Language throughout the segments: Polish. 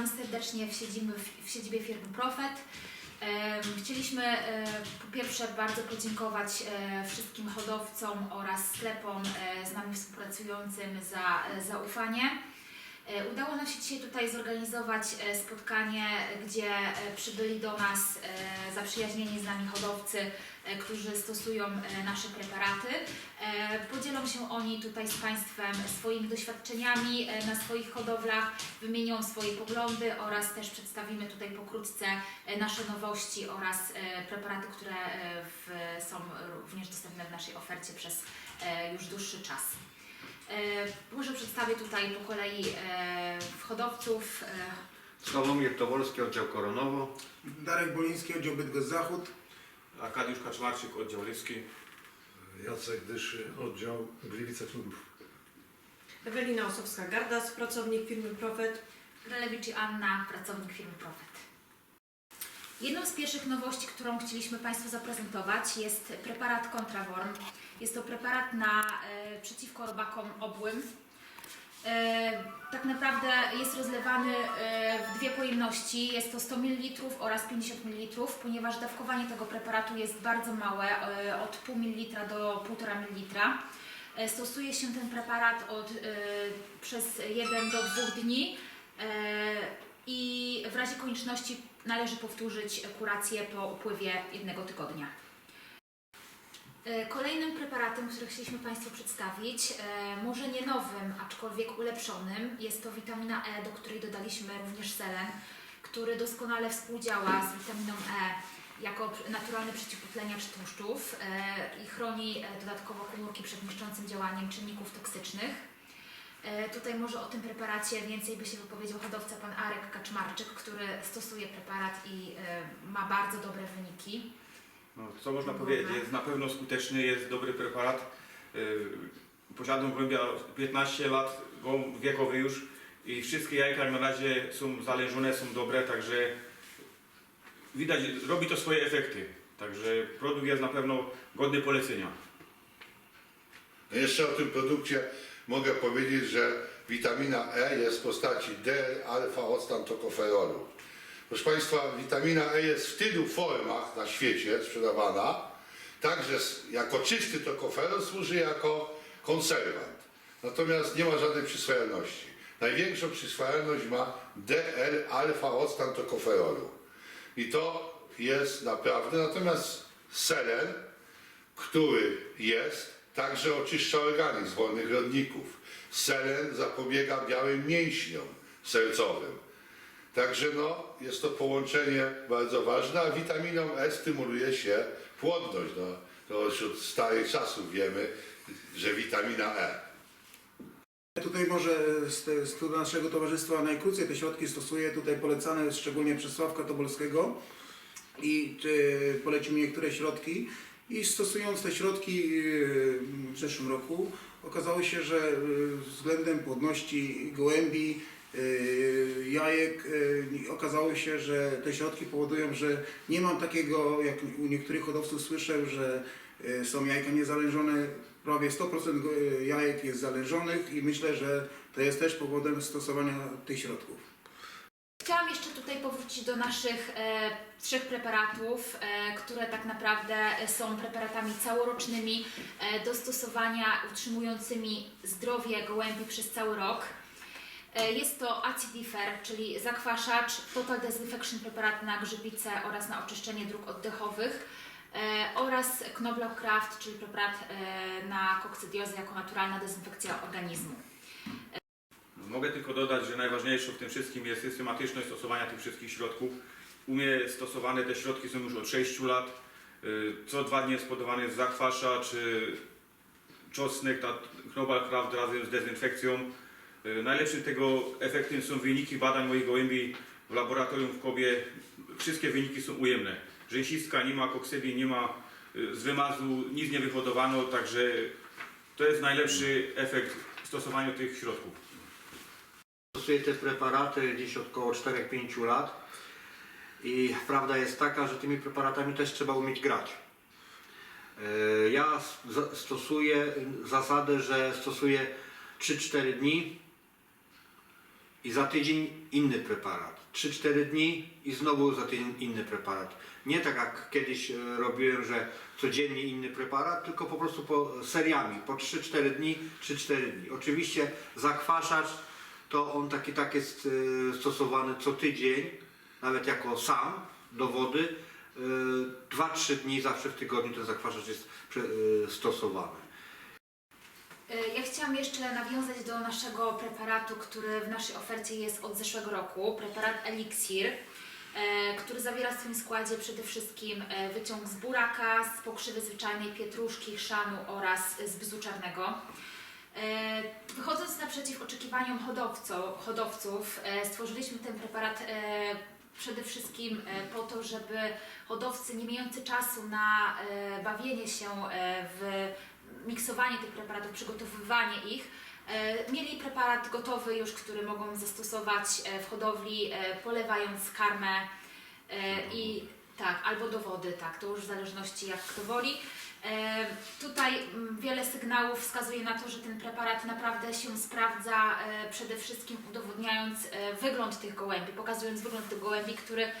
witamy serdecznie w siedzibie, w siedzibie firmy Profet. Chcieliśmy e, po pierwsze bardzo podziękować e, wszystkim hodowcom oraz sklepom e, z nami współpracującym za zaufanie. Udało nam się dzisiaj tutaj zorganizować spotkanie, gdzie przybyli do nas zaprzyjaźnieni z nami hodowcy, którzy stosują nasze preparaty. Podzielą się oni tutaj z Państwem swoimi doświadczeniami e, na swoich hodowlach, wymienią swoje poglądy oraz też przedstawimy tutaj pokrótce e, nasze nowości oraz e, preparaty, które w, są również dostępne w naszej ofercie przez już dłuższy czas. Może przedstawię tutaj po kolei hodowców. Sławomir Towolski, oddział Koronowo. Darek Boliński, oddział Bydgoszcz Zachód. Arkadiusz Kaczmarczyk, oddział Lyski. Jacek Dyszy, oddział Gliwice Knurów. Ewelina Osowska-Gardas, pracownik firmy Profet. Grelewicz i Anna, pracownik firmy Profet. Jedną z pierwszych nowości, którą chcieliśmy Państwu zaprezentować jest preparat Contraworm. Jest to preparat na, e, przeciwko robakom obłym. E, tak naprawdę jest rozlewany e, w dwie pojemności, jest to 100 ml oraz 50 ml, ponieważ dawkowanie tego preparatu jest bardzo małe, e, od pół ml do 1,5 ml. Stosuje się ten preparat od, przez 1 do 2 dni i w razie konieczności należy powtórzyć kurację po upływie jednego tygodnia. E, Kolejnym preparatem, który chcieliśmy Państwu przedstawić, e, może nie nowym, aczkolwiek ulepszonym, jest to witamina E, do której dodaliśmy również selen, który doskonale współdziała z witaminą E jako naturalny przeciwutleniacz tłuszczów e, i chroni dodatkowo komórki przed niszczącym działaniem czynników toksycznych. Tutaj może o tym preparacie więcej by się wypowiedział hodowca pan Arek Kaczmarczyk, który stosuje preparat i ma bardzo dobre wyniki. No, co można powiedzieć? Jest na pewno skuteczny, jest dobry preparat. Yy, Posiadam głębia 15 lat, gołąb wiekowy już i wszystkie jajka jak na razie są zalężone, są dobre, także widać, robi to swoje efekty. Także produkt jest na pewno godny polecenia. Jeszcze o tym produkcie mogę powiedzieć, że witamina E jest w postaci D-alfa-octantokoferolu. Proszę Państwa, witamina E jest w tylu formach na świecie sprzedawana, także jako czysty tokoferol służy jako konserwant. Natomiast nie ma żadnej przyswajalności. Największą przyswajalność ma DL-alfa-octantokoferolu. I to jest naprawdę, natomiast selen, który jest, także oczyszcza organizm wolnych rodników. Selen zapobiega białym mięśniom sercowym. Także no, jest to połączenie bardzo ważne, a witaminą E stymuluje się płodność. No, to już od starych czasów wiemy, że witamina E. Tutaj może z, te- z naszego towarzystwa najkrócej te środki stosuję, tutaj polecane szczególnie przez Sławka Tobolskiego i czy polecimy niektóre środki i stosując te środki yy, w zeszłym roku okazało się, że yy, względem płodności gołębi, yy, jajek yy, okazało się, że te środki powodują, że nie mam takiego, jak u niektórych hodowców słyszę, że yy, są jajka niezalężone, prawie 100% go- jajek jest zależonych i myślę, że to jest też powodem stosowania tych środków. Chciałam jeszcze tutaj powrócić do naszych e, trzech preparatów, e, które tak naprawdę są preparatami całorocznymi e, do stosowania utrzymującymi zdrowie gołębi przez cały rok. E, jest to Acidifer, czyli zakwaszacz, Total Disinfection preparat na grzybice oraz na oczyszczenie dróg oddechowych e, oraz Knoblauchkraft, czyli preparat e, na kokcydiozę jako naturalna dezynfekcja organizmu. Mogę tylko dodać, że najważniejsze w tym wszystkim jest systematyczność stosowania tych wszystkich środków. U mnie stosowane te środki są już od 6 lat. Co dwa dni jest podawany jest zakwasza czy czosnek, ta Knobel Kraft razem z dezynfekcją. Y, Najlepszym tego efektem są wyniki badań moich gołębi w laboratorium w Kobie. Wszystkie wyniki są ujemne. Rzęsistka nie ma, koksybii nie ma, y, z wymazu nic nie wyhodowano, także to jest najlepszy efekt stosowania tych środków. Stosuję te preparaty gdzieś około 4-5 lat i prawda jest taka, że tymi preparatami też trzeba umieć grać. E, Ja stosuję zasadę, że stosuję 3-4 dni i za tydzień inny preparat. 3-4 dni i znowu za tydzień inny preparat. Nie tak jak kiedyś e, robiłem, że codziennie inny preparat, tylko po prostu po seriami, po 3-4 dni, 3-4 dni. Oczywiście zakwaszacz to on taki tak jest e, stosowany co tydzień, nawet jako sam do wody. E, 2-3 dni zawsze w tygodniu ten zakwaszacz jest e, stosowany. E, Ja chciałam jeszcze nawiązać do naszego preparatu, który w naszej ofercie jest od zeszłego roku, preparat Elixir, e, który zawiera w swoim składzie przede wszystkim e, wyciąg z buraka, z pokrzywy zwyczajnej, pietruszki, chrzanu oraz z bzu czarnego. Wychodząc naprzeciw oczekiwaniom hodowców, stworzyliśmy ten preparat przede wszystkim po to, żeby hodowcy nie mający czasu na bawienie się w miksowanie tych preparatów, przygotowywanie ich, e, mieli preparat gotowy już, który mogą zastosować e, w hodowli, e, polewając karmę i tak, albo do wody, tak, to już w zależności jak kto woli. Tutaj mm, wiele sygnałów wskazuje na to, że ten preparat naprawdę się sprawdza, przede wszystkim udowodniając wygląd tych gołębi, pokazując wygląd tych gołębi, który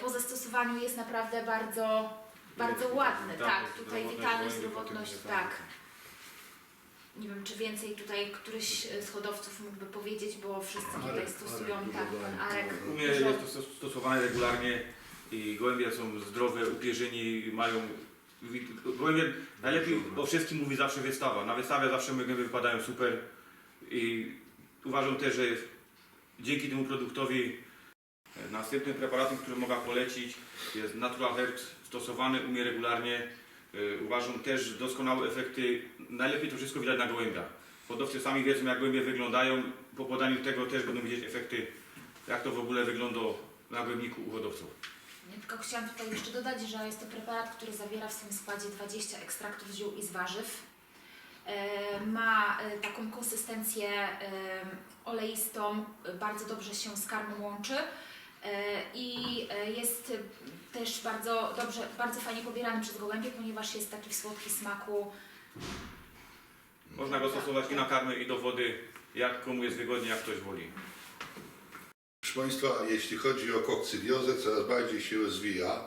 po zastosowaniu jest naprawdę bardzo, bardzo ładny. Tak, tutaj witalność, zdrowotność, tak. Nie wiem, czy więcej tutaj któryś e, z hodowców mógłby powiedzieć, bo wszyscy tutaj stosują, tak, pan Arek. U mnie jest to stos- stosowane regularnie i gołębie są zdrowe, upierzeni, mają... wi- Gołębie najlepiej o wszystkim mówi zawsze wystawa. Na wystawie zawsze moje gołębie wypadają super i uważam też, że dzięki temu produktowi e, następnym preparatem, który mogę polecić jest Natural Herbs, stosowany u mnie regularnie. E, Uważam też doskonałe efekty. Najlepiej to wszystko widać na gołębiach. Hodowcy sami wiedzą jak gołębie wyglądają. Po podaniu tego też będą widzieć efekty, jak to w ogóle wygląda na gołębniku u hodowców. Ja tylko chciałam tutaj jeszcze dodać, że jest to preparat, który zawiera w swoim składzie 20 ekstraktów ziół i z warzyw. E, Ma e, taką konsystencję oleistą, bardzo dobrze się z karmą łączy i e, jest też bardzo dobrze, bardzo fajnie pobierany przez gołębie, ponieważ jest taki w słodkim smaku. Można go stosować i na karmę, i do wody, jak komu jest wygodnie, jak ktoś woli. Proszę Państwa, jeśli chodzi o kokcydiozę, coraz bardziej się rozwija.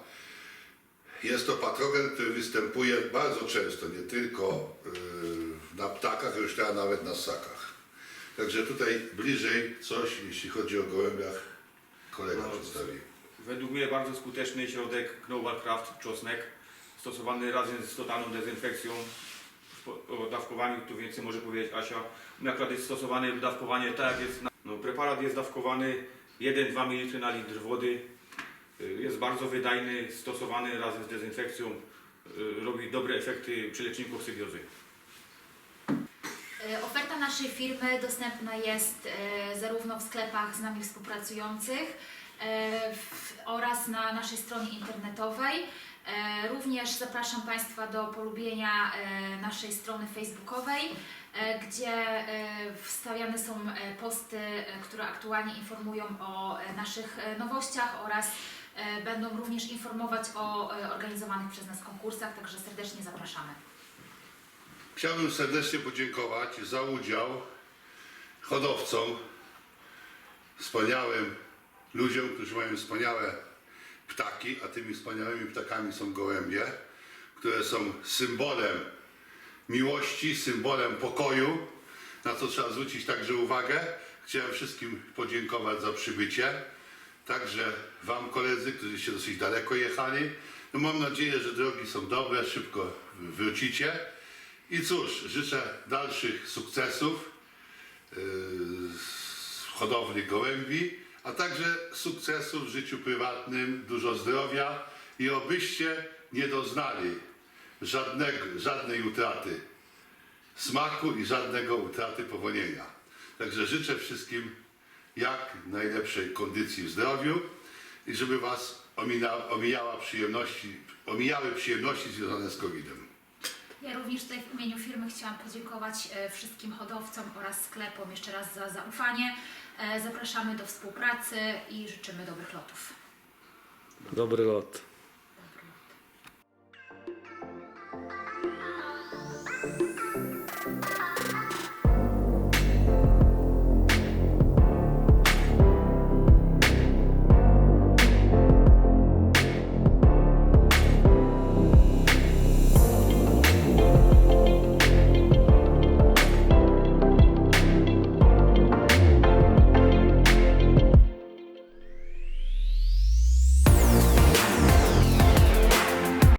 Jest to patogen, który występuje bardzo często, nie tylko yy, na ptakach, już teraz nawet na ssakach. Także tutaj bliżej coś, jeśli chodzi o gołębiach, kolega No, przedstawi. Według mnie bardzo skuteczny środek Global Craft czosnek, stosowany razem z totalną dezynfekcją. O dawkowaniu tu więcej może powiedzieć Asia. Mnie akurat jest stosowane dawkowanie tak jak jest. Na, no, preparat jest dawkowany 1-2 ml na litr wody. Y, Jest bardzo wydajny, stosowany razem z dezynfekcją. y, Robi dobre efekty przy leczeniu kokcydiozy. E, Oferta naszej firmy dostępna jest e, zarówno w sklepach z nami współpracujących e, oraz na naszej stronie internetowej. Również zapraszam Państwa do polubienia naszej strony facebookowej, gdzie wstawiane są posty, które aktualnie informują o naszych nowościach oraz będą również informować o organizowanych przez nas konkursach, także serdecznie zapraszamy. Chciałbym serdecznie podziękować za udział hodowcom, wspaniałym ludziom, którzy mają wspaniałe ptaki, a tymi wspaniałymi ptakami są gołębie, które są symbolem miłości, symbolem pokoju, na co trzeba zwrócić także uwagę. Chciałem wszystkim podziękować za przybycie, także Wam koledzy, którzy się dosyć daleko jechali. No mam nadzieję, że drogi są dobre, szybko wrócicie. I cóż, życzę dalszych sukcesów yy, z hodowli gołębi, a także sukcesów w życiu prywatnym, dużo zdrowia i obyście nie doznali żadnego, żadnej utraty smaku i żadnego utraty powonienia. Także życzę wszystkim jak najlepszej kondycji w zdrowiu i żeby Was omijała przyjemności, omijały przyjemności związane z COVID-em. Ja również tutaj w imieniu firmy chciałam podziękować e, wszystkim hodowcom oraz sklepom jeszcze raz za zaufanie. E, Zapraszamy do współpracy i życzymy dobrych lotów. Dobry lot.